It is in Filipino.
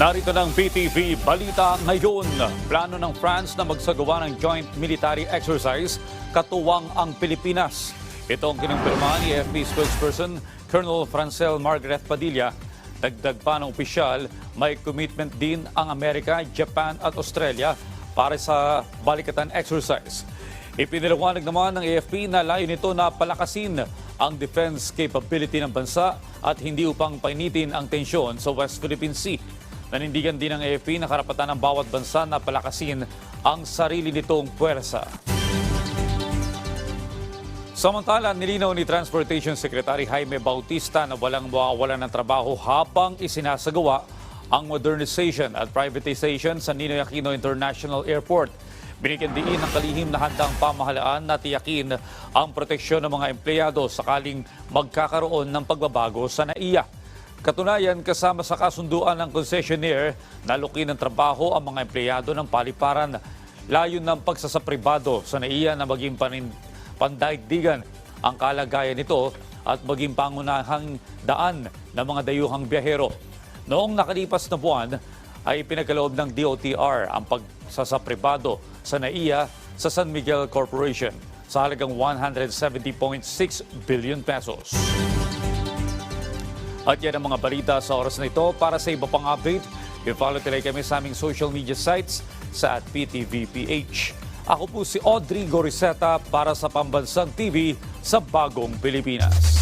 Narito ng PTV Balita ngayon. Plano ng France na magsagawa ng joint military exercise katuwang ang Pilipinas. Ito ang kinumpirma ni FB spokesperson Colonel Francel Margaret Padilla. Dagdag pa ng opisyal, may commitment din ang Amerika, Japan at Australia para sa balikatan exercise. Ipiniliwanag naman ng AFP na layo nito na palakasin ang defense capability ng bansa at hindi upang painitin ang tensyon sa West Philippine Sea. Nanindigan din ng AFP na karapatan ng bawat bansa na palakasin ang sarili nitong puwersa. Samantala, nilinaw ni Transportation Secretary Jaime Bautista na walang mawawalan ng trabaho habang isinasagawa ang modernization at privatization sa Ninoy Aquino International Airport. Binigyan diin ng kalihim na handang pamahalaan na tiyakin ang proteksyon ng mga empleyado sakaling magkakaroon ng pagbabago sa NAIA. Katunayan, kasama sa kasunduan ng concessionaire, naluki ng trabaho ang mga empleyado ng paliparan. Layon ng pagsasapribado sa NAIA na maging panin, pandaigdigan ang kalagayan nito at maging pangunahang daan ng mga dayuhang biyahero. Noong nakalipas na buwan ay pinagkaloob ng DOTR ang pagsasapribado sa NAIA sa San Miguel Corporation sa halagang 170.6 billion pesos. At yan ang mga balita sa oras na ito. Para sa iba pang update, i-follow tuloy kami sa aming social media sites sa at PTVPH. Ako po si Audrey Goriseta para sa Pambansang TV sa Bagong Pilipinas.